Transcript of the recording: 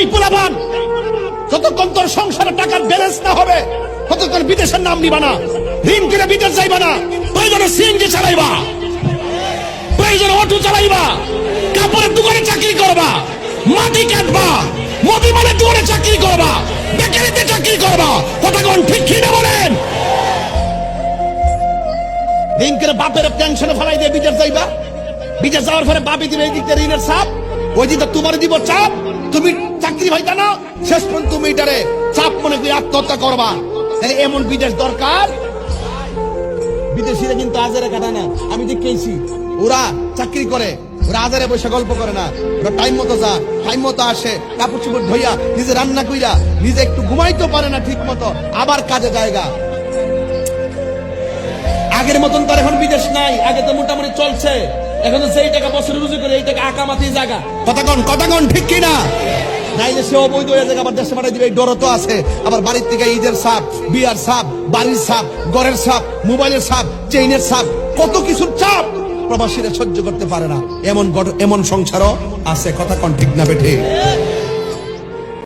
এই যতক্ষণ তোর সংসারে টাকার ব্যালেন্স না হবে, ততক্ষণ বিদেশের নাম নিবা না। ঋণ কিনে বিদেশ যাইবা না। প্রয়োজনে সিএনজি চালাইবা। প্রয়োজনে অটো চালাইবা। কাপড়ের দোকানে চাকরি করবা। মাটি কাটবা। দোকানে চাকরি করবা। বেকারিতে চাকরি করবা। কোন ঠিক কি না বলেন? ঋণ করে বাপের টেনশনে ফেলাই দিয়ে বিদেশ যাইবা। বিদেশ যাওয়ার পরে বাপি দিবে এই ঋণের চাপ তোমার দিব চাপ। তুমি চাকরি না শেষ পর্যন্ত তুমি এটারে চাপ মনে করি আত্মহত্যা করবা। এমন বিদেশ দরকার? বিদেশিরা কিন্তু আজারে না, আমি ওরা চাকরি করে, ওরা আজারে বসে গল্প করে না। ওরা টাইম মতো যা টাইম মতো আসে, কাপড় চোপড় ধইয়া, নিজে রান্না কইরা, নিজে একটু ঘুমাইতে পারে না ঠিক মতো, আবার কাজে জায়গা। আগের মতন তো আর এখন বিদেশ নাই, আগে তো মোটামুটি চলছে। এখন সেই যেই টাকা বছরে রুজি করে এই টাকা আকামাতি জায়গা কথা কন কথা কন ঠিক কিনা? নাইলে সে অবৈধ হয়ে যাবে আবার দেশে পাঠিয়ে দিবে এই ডরও তো আছে। আবার বাড়ির থেকে ঈদের সাপ বিয়ার সাপ বাড়ির সাপ ঘরের সাপ মোবাইলের সাপ চেইনের সাপ কত কিছুর চাপ প্রবাসীরা সহ্য করতে পারে না। এমন এমন সংসারও আছে কথা কন ঠিক না বেঠে।